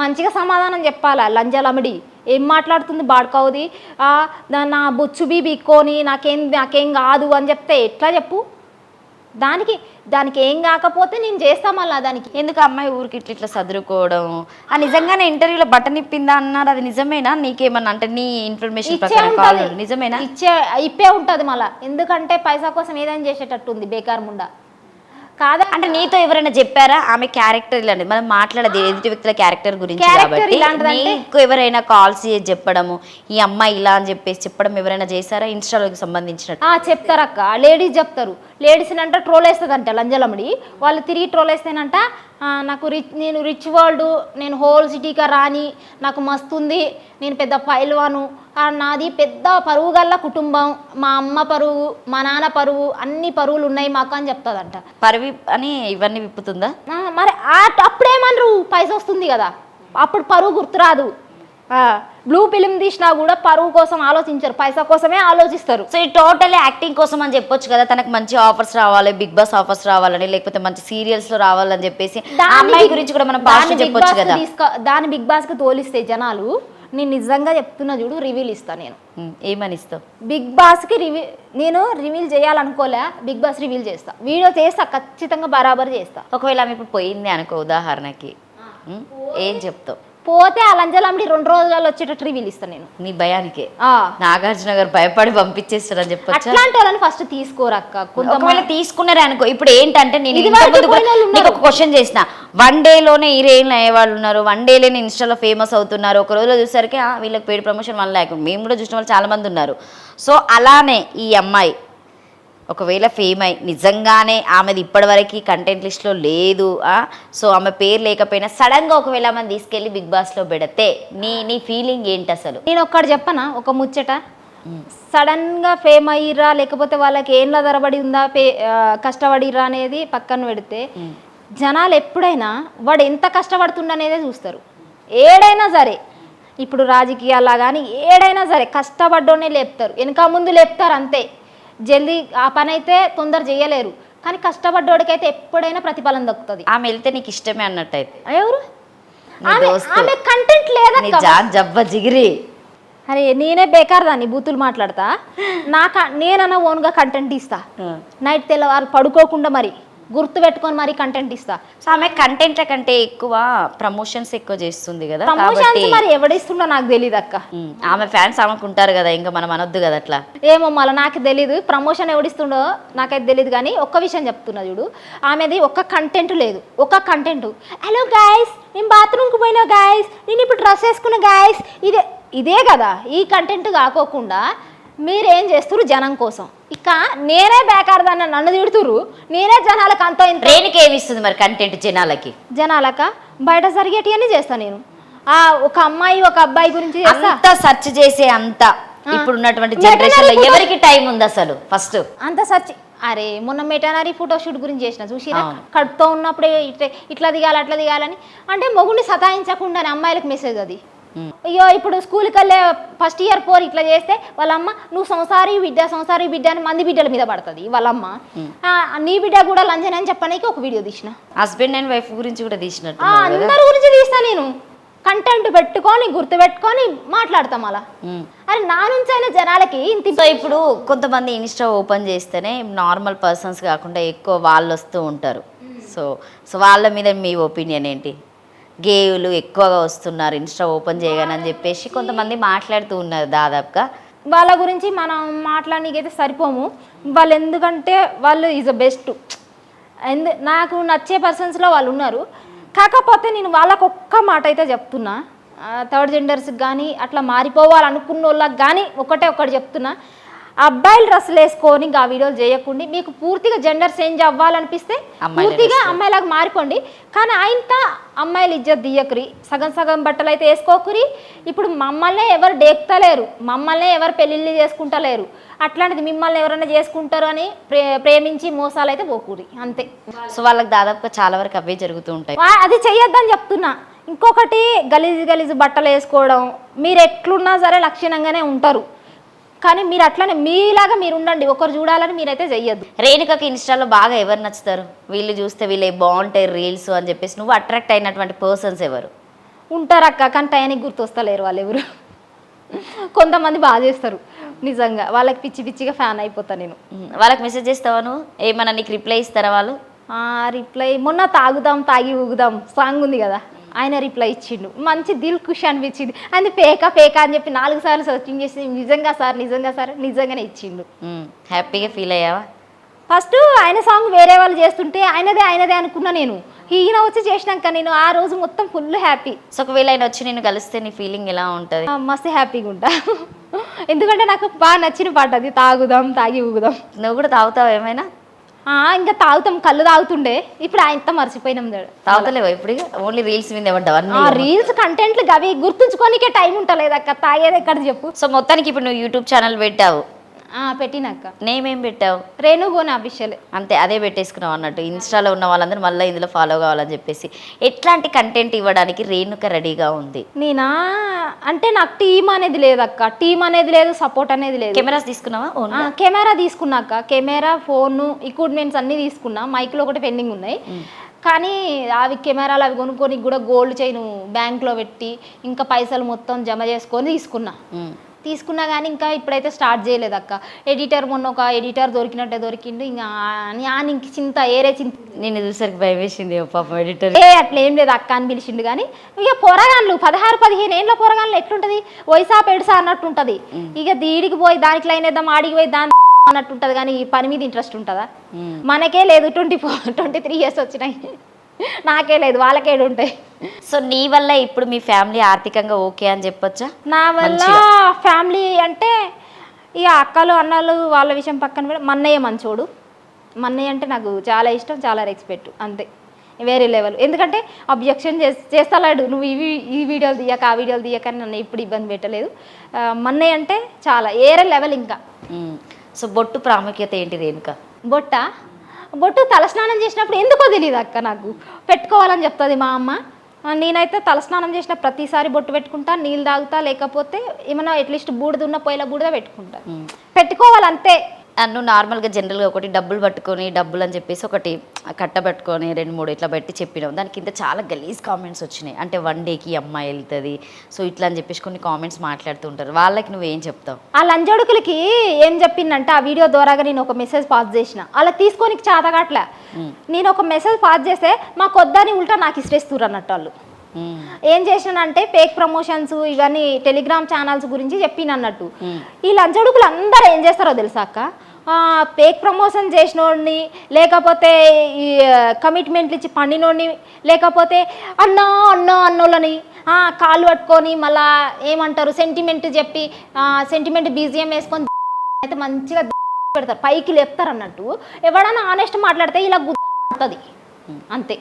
మంచిగా సమాధానం చెప్పాలా? లంజలమిడి ఏం మాట్లాడుతుంది బాడుకోవది? నా బొచ్చు బీ బిక్కొని నాకేం నాకేం కాదు అని చెప్తే ఎట్లా చెప్పు? దానికి దానికి ఏం కాకపోతే నేను చేస్తా మళ్ళా దానికి. ఎందుకు అమ్మాయి ఊరికి ఇట్లా ఇట్లా సదురుకోవడం? ఆ నిజంగానే ఇంటర్వ్యూలో బటన్ ఇప్పిందా అన్నారు అది నిజమేనా? నీకేమన్నా అంటే నీ ఇన్ఫర్మేషన్. నిజమేనా? ఇచ్చే ఇప్పే ఉంటది మళ్ళా. ఎందుకంటే పైసా కోసం ఏదైనా చేసేటట్టు ఉంది బేకార్ ముండా. కాదా? అంటే నీతో ఎవరైనా చెప్పారా? ఆమె క్యారెక్టర్ ఇలాంటిది మనం మాట్లాడదు ఎదుటి వ్యక్తుల క్యారెక్టర్ గురించి కాబట్టి. నీకు ఎవరైనా కాల్స్ చేసి చెప్పడము ఈ అమ్మాయి ఇలా అని చెప్పేసి చెప్పడం ఎవరైనా చేశారా? ఇన్స్టాలోకి సంబంధించినట్టు. ఆ చెప్తారక్క. లేడీస్ చెప్తారు. లేడీస్ అంటే ట్రోల్ వేస్తుందంట లంజలమ్మడి వాళ్ళు తిరిగి ట్రోల్ వేస్తేనంట నాకు రిచ్ నేను రిచ్ వరల్డ్ నేను హోల్ సిటీగా రాని నాకు మస్తుంది నేను పెద్ద పైల్వాను. నాది పెద్ద పరువు గల్ల కుటుంబం. మా అమ్మ పరువు మా నాన్న పరువు అన్ని పరువులు ఉన్నాయి మాకు అని చెప్తుందంట. పరివి అని ఇవన్నీ విప్పుతుందా? మరి అప్పుడేమనరు పైస వస్తుంది కదా. అప్పుడు పరువు గుర్తురాదు. బ్లూ ఫిలిం తీసినా కూడా పరువు కోసం ఆలోచించరు పైసా కోసమే ఆలోచిస్తారు. సో ఈ టోటల్ యాక్టింగ్ కోసం అని చెప్పొచ్చు కదా తనకు మంచి ఆఫర్స్ రావాలి బిగ్ బాస్ ఆఫర్స్ రావాలని లేకపోతే మంచి సీరియల్స్లో రావాలని చెప్పేసి అమ్మాయి గురించి కూడా మనం పాజిటివ్ బిగ్ చెప్పొచ్చు బాస్కి కదా. దాన్ని బిగ్ బాస్కి తోలిస్తే జనాలు నేను నిజంగా చెప్తున్నా చూడు రివీల్ ఇస్తా నేను. ఏమని ఇస్తావు? బిగ్ బాస్కి రివీ నేను రివీల్ చేయాలనుకోలే బిగ్ బాస్ రివీల్ చేస్తా. వీడియో చేస్తా ఖచ్చితంగా బరాబర్ చేస్తా. ఒకవేళ ఆమె ఇప్పుడు పోయింది అనుకో ఉదాహరణకి. ఏం చెప్తావు? పోతే ఆ లంజలంబడి రెండు రోజులలో వచ్చేటట్టు రివీల్ ఇస్తా నేను. నీ భయానికే. నాగార్జున గారు భయపడి పంపించేస్తారని చెప్పొచ్చా? అట్లాంటి వాళ్ళని ఫస్ట్ తీసుకోరక్క. కొంతమంది తీసుకున్నారే అనుకో ఇప్పుడు ఏంటంటే నేను నీకు ఒక క్వశ్చన్ చేసిన. వన్ డేలోనే హీరోయిన్ అయ్యే వాళ్ళు ఉన్నారు వన్ డేలోనే ఇన్స్టాలో ఫేమస్ అవుతున్నారు. ఒక రోజులో చూసరికి "ఆ, వీళ్ళకి పేడ్ ప్రమోషన్ వన్ ల్యాక్ మేము కూడా చూసిన వాళ్ళు చాలా మంది ఉన్నారు. సో అలానే ఈ అమ్మాయి ఒకవేళ ఫేమ్ అయి నిజంగానే ఆమెది ఇప్పటివరకు కంటెంట్ లిస్ట్లో లేదు సో ఆమె పేరు లేకపోయినా సడన్గా ఒకవేళ ఆమెను తీసుకెళ్ళి బిగ్ బాస్లో పెడితే నీ నీ ఫీలింగ్ ఏంటి అసలు? నేను ఒక్కటి చెప్పనా? ఒక ముచ్చట. సడన్గా ఫేమ్ అయ్యిరా లేకపోతే వాళ్ళకి ఏంలా ధరబడి ఉందా పే కష్టపడిరా అనేది పక్కన పెడితే జనాలు ఎప్పుడైనా వాడు ఎంత కష్టపడుతుండనేదే చూస్తారు. ఏడైనా సరే ఇప్పుడు రాజకీయాల్లో కానీ ఏడైనా సరే కష్టపడ్డోనే లేపుతారు. వెనక ముందు లేపుతారు అంతే. జల్దీ ఆ పని అయితే తొందర చేయలేరు కానీ కష్టపడ్డోడికైతే ఎప్పుడైనా ప్రతిఫలం దక్కుతుంది. ఆమె వెళ్తే నీకు ఇష్టమే అన్నట్టయితే. ఎవరు? ఆమె. ఆమె కంటెంట్ లేదా జాన్ జబ్బ జిగిరి. అరే నేనే బేకార్ దాన్ని బూతులు మాట్లాడతా. నాకు నేనన్నా ఓన్గా కంటెంట్ ఇస్తా. నైట్ తెల్లవారు పడుకోకుండా మరి. గుర్తు పెట్టుకొని మరి కంటెంట్ ఇస్తా. సో ఆమె కంటెంట్ కంటే ఎక్కువ ప్రమోషన్స్ ఎక్కువ చేస్తుంది కదా ప్రమోషన్స్ మరి ఎవడిస్తుండో నాకు తెలియదు అక్క. ఆమె ఫ్యాన్స్ ఆమెకు ఉంటారు కదా ఇంకా మనం అనొద్దు కదా అట్లా. ఏమో మళ్ళీ నాకు తెలియదు ప్రమోషన్ ఎవడిస్తుండో నాకైతే తెలియదు కానీ ఒక్క విషయం చెప్తున్నా చూడు. ఆమెది ఒక్క కంటెంట్ లేదు. ఒక్క కంటెంట్ హలో గాయస్ నేను బాత్రూమ్కి పోయినా గాయస్ నేను ఇప్పుడు డ్రెస్ వేసుకున్న గాయస్ ఇదే ఇదే కదా. ఈ కంటెంట్ కాకోకుండా మీరేం చేస్తున్నారు జనం కోసం? ఇక నేనే బేకార్ దాన్ని నన్ను తిడుతురు నేనే జనాలకు అంత ఇంత ట్రైన్కి ఏమి ఇస్తుంది మరి కంటెంట్ జనాలకి? జనాలక? బయట జరిగేటివన్నీ చేస్తా నేను. ఆ ఒక అమ్మాయి ఒక అబ్బాయి గురించి చేస్తా. అంత సెర్చ్ చేసే అంత ఇప్పుడు ఉన్నటువంటి జనరేషన్లో ఎవరికి టైం ఉంది అసలు? ఫస్ట్ అంత సచ్ అరే మొన్న మెటనరీ ఫోటోషూట్ గురించి చేసిన చూసిరా? అవును. కడుపుతో ఉన్నప్పుడే ఇట్లా ఇట్లా దిగాలి అట్లా దిగాలని. అంటే మొగుడిని సతాయించకుండానే అమ్మాయిలకు మెసేజ్ అది. అయ్యో ఇప్పుడు స్కూల్కి వెళ్ళే ఫస్ట్ ఇయర్ పోర్ ఇట్లా చేస్తే వాళ్ళ అమ్మ నువ్వు సంసారి బిడ్డ సంసారి బిడ్డ అని మంది బిడ్డల మీద పడుతుంది వాళ్ళ అమ్మ ఆ, నీ బిడ్డ కూడా లంచన్ అని చెప్పడానికి ఒక వీడియో తీసిన. హస్బెండ్ అండ్ వైఫ్ గురించి కూడా తీసినట్టు ఆ, అందరి గురించి తీస్తా నేను. కంటెంట్ పెట్టుకొని గుర్తు పెట్టుకొని మాట్లాడతాం అలా. అరే నా నుంచి అయినా జనాలకి ఇంత సో ఇప్పుడు కొంతమంది ఇన్స్టా ఓపెన్ చేస్తేనే నార్మల్ పర్సన్స్ కాకుండా ఎక్కువ వాళ్ళు వస్తూ ఉంటారు. సో సో వాళ్ళ మీద మీ ఒపీనియన్ ఏంటి? గేయులు ఎక్కువగా వస్తున్నారు. ఇన్స్టా ఓపెన్ చేయగానే అని చెప్పేసి కొంతమంది మాట్లాడుతూ ఉన్నారు దాదాపుగా. వాళ్ళ గురించి మనం మాట్లాడనీకైతే సరిపోము. వాళ్ళు ఎందుకంటే వాళ్ళు ఈజ్ అ బెస్ట్ ఎందు నాకు నచ్చే పర్సన్స్లో వాళ్ళు ఉన్నారు. కాకపోతే నేను వాళ్ళకు ఒక్క మాట అయితే చెప్తున్నా. థర్డ్ జెండర్స్కి కానీ అట్లా మారిపోవాలనుకున్న వాళ్ళకి కానీ ఒకటే ఒకటి చెప్తున్నా. అబ్బాయిలు డ్రెస్సులు వేసుకొని ఆ వీడియోలు చేయకుండా మీకు పూర్తిగా జెండర్ చేంజ్ అవ్వాలనిపిస్తే పూర్తిగా అమ్మాయిలాగా మారిపోండి. కానీ ఆయనత అమ్మాయిలు ఇజ్జత్ దియ్యకురి సగం సగం బట్టలు అయితే వేసుకోకురి. ఇప్పుడు మమ్మల్నే ఎవరు డేక్తలేరు. మమ్మల్నే ఎవరు పెళ్ళిళ్ళు చేసుకుంటలేరు. అట్లాంటిది మిమ్మల్ని ఎవరైనా చేసుకుంటారు అని ప్రే ప్రేమించి మోసాలు అయితే పోకూరి. అంతే. సో వాళ్ళకి దాదాపుగా చాలా వరకు అవే జరుగుతూ ఉంటాయి. అది చెయ్యొద్దని చెప్తున్నా. ఇంకొకటి గలీజు గలీజు బట్టలు వేసుకోవడం. మీరు ఎట్లున్నా సరే లక్షణంగానే ఉంటారు. కానీ మీరు అట్లనే మీలాగా మీరు ఉండండి. ఒకరు చూడాలని మీరైతే చెయ్యొద్దు. రేణుకకి ఇన్స్టాలో బాగా ఎవరు నచ్చుతారు? వీళ్ళు చూస్తే వీళ్ళు బాగుంటాయి రీల్స్ అని చెప్పేసి నువ్వు అట్రాక్ట్ అయినటువంటి పర్సన్స్ ఎవరు? ఉంటారు అక్క కానీ టయానికి గుర్తొస్తలేరు వాళ్ళు ఎవరు కొంతమంది బాగా చేస్తారు. నిజంగా వాళ్ళకి పిచ్చి పిచ్చిగా ఫ్యాన్ అయిపోతా నేను. వాళ్ళకి మెసేజ్ చేస్తావా నువ్వు? ఏమన్నా నీకు రిప్లై ఇస్తారా వాళ్ళు? ఆ రిప్లై మొన్న తాగుదాం తాగి ఊగుదాం. సాంగ్ ఉంది కదా. ఆయన రిప్లై ఇచ్చిండు. మంచి దిల్ ఖుషి అనిపించింది. అది పేకా పేకా అని చెప్పి నాలుగు సార్లు సర్చింగ్ చేసి నిజంగా సార్ నిజంగా సార్ నిజంగానే ఇచ్చిండు. హ్యాపీగా ఫీల్ అయ్యావా? ఫస్ట్ ఆయన సాంగ్ వేరే వాళ్ళు చేస్తుంటే ఆయనదే ఆయనదే అనుకున్నా నేను. ఈయన వచ్చి చేసినాక నేను ఆ రోజు మొత్తం ఫుల్ హ్యాపీ సో ఒకవేళ ఆయన వచ్చి నేను కలిస్తే నీ ఫీలింగ్ ఎలా ఉంటుంది? మస్తు హ్యాపీగా ఉంటా. ఎందుకంటే నాకు బాగా నచ్చిన పాట అది. తాగుదాం తాగి ఊగుదాం. నువ్వు కూడా తాగుతావు ఏమైనా? ఇంకా తాగుతాం కళ్ళు తాగుతుండే. ఇప్పుడు ఆయనతో మర్చిపోయినాం చూడు. తాగుతలేవు ఇప్పుడు ఓన్లీ రీల్స్ మీద ఆ రీల్స్ కంటెంట్లు అవి గుర్తుంచుకోనికే టైం ఉంటలేదు అక్క తాగేది ఎక్కడ చెప్పు. సో మొత్తానికి ఇప్పుడు నువ్వు యూట్యూబ్ ఛానల్ పెట్టావు. పెట్టినాక. నేమ్ ఏం పెట్టావు రేణుగోని అఫీషియల్. అంతే అదే పెట్టేసుకున్నావు అన్నట్టు. ఇన్స్టాలో ఉన్న వాళ్ళందరూ మళ్ళీ ఇందులో ఫాలో కావాలని చెప్పేసి. ఎట్లాంటి కంటెంట్ ఇవ్వడానికి రేణుక రెడీగా ఉంది? నేనా? అంటే నాకు టీం అనేది లేదు అక్క. టీం అనేది లేదు సపోర్ట్ అనేది లేదు. కెమెరాస్ తీసుకున్నావా కెమెరా తీసుకున్నాక కెమెరా ఫోన్ ఎక్విప్మెంట్స్ అన్నీ తీసుకున్నా. మైక్లో ఒకటి పెండింగ్ ఉన్నాయి. కానీ అవి కెమెరాలు అవి కొనుక్కొని కూడా గోల్డ్ చైన్ బ్యాంక్లో పెట్టి ఇంకా పైసలు మొత్తం జమ చేసుకొని తీసుకున్నా. తీసుకున్నా కానీ ఇంకా ఇప్పుడైతే స్టార్ట్ చేయలేదు అక్క. ఎడిటర్ మొన్న ఒక ఎడిటర్ దొరికినట్టే దొరికిండు. ఇంకా అని ఇంక చింత ఏరే చింత. నేను చూసరికి భయం వేసింది పాపం ఎడిటర్ ఏ అట్లా ఏం లేదు అక్క అని పిలిచిండు కానీ ఇక పొరగాన్లు పదహారు పదిహేను ఏళ్ళ పొరగాన్లు ఎట్లుంటది? వయసా పెడుసా అన్నట్టు ఉంటది ఇక దీడికి పోయి దానికి లైన్ వేద్దాం ఆడికి పోయి దాని అన్నట్టు ఉంటది కానీ ఈ పని మీద ఇంట్రెస్ట్ ఉంటుందా? మనకే లేదు twenty four twenty three years వచ్చినాయి. నాకే లేదు వాళ్ళకే ఉంటాయి సో నీ వల్ల ఇప్పుడు మీ ఫ్యామిలీ ఆర్థికంగా ఓకే అని చెప్పొచ్చా? నా వల్ల ఫ్యామిలీ అంటే ఇక అక్కలు అన్నలు వాళ్ళ విషయం పక్కన పెట్టి మన్నయ్య మంచోడు. మన్నయ్య అంటే నాకు చాలా ఇష్టం చాలా రెస్పెక్ట్ అంతే. వేరే లెవెల్ ఎందుకంటే అబ్జెక్షన్ చేస్తలేడు. నువ్వు ఇవి ఈ వీడియోలు తీయక ఆ వీడియోలు తీయక నన్ను ఎప్పుడు ఇబ్బంది పెట్టలేదు. మన్నయ్య అంటే చాలా ఏరే లెవెల్ ఇంకా. సో బొట్టు ప్రాముఖ్యత ఏంటి రేణుక బొట్ట? బొట్టు తలస్నానం చేసినప్పుడు ఎందుకో తెలియదు అక్క నాకు. పెట్టుకోవాలని చెప్తుంది మా అమ్మ. నేనైతే తలస్నానం చేసిన ప్రతిసారి బొట్టు పెట్టుకుంటా నీళ్ళు తాగుతా లేకపోతే ఏమైనా అట్లీస్ట్ బూడిద ఉన్న పొయ్యిల బూడిద పెట్టుకుంటా. పెట్టుకోవాలంతే. నన్ను నార్మల్గా జనరల్గా ఒకటి డబ్బులు పట్టుకొని డబ్బులు అని చెప్పేసి ఒకటి కట్ట పట్టుకొని రెండు మూడు ఇట్లా పెట్టి చెప్పినాం. దాని కింద చాలా గలీజ్ కామెంట్స్ వచ్చినాయి. అంటే వన్ డేకి అమ్మాయి వెళ్తుంది. సో ఇట్లా అని చెప్పేసి కొన్ని కామెంట్స్ మాట్లాడుతుంటారు వాళ్ళకి నువ్వేం చెప్తావు? ఆ లంజడుకులకి ఏం చెప్పిందంటే? ఆ వీడియో ద్వారాగా నేను ఒక మెసేజ్ పాస్ చేసిన. అలా తీసుకొని చాతగాట్లే. నేను ఒక మెసేజ్ పాస్ చేస్తే మా కొద్దని ఉల్టా నాకు ఇష్టేస్తున్నారు అన్నట్టు వాళ్ళు. ఏం చేసినానంటే ఫేక్ ప్రమోషన్స్ ఇవన్నీ టెలిగ్రామ్ ఛానల్స్ గురించి చెప్పిన అన్నట్టు ఈ లంచడుకులు అందరూ ఏం చేస్తారో తెలుసాక ఫేక్ ప్రమోషన్ చేసినోడిని లేకపోతే ఈ కమిట్మెంట్లు ఇచ్చి పండినోడిని లేకపోతే అన్నా అన్నా అన్నోళ్ళని కాళ్ళు పట్టుకొని మళ్ళా ఏమంటారు సెంటిమెంట్ చెప్పి సెంటిమెంట్ బీజిఎం వేసుకొని అయితే మంచిగా పెడతారు పైకి లేపుతారు అన్నట్టు ఎవడన్నా ఆనెస్ట్ మాట్లాడితే ఇలా గుద్ద అంతే.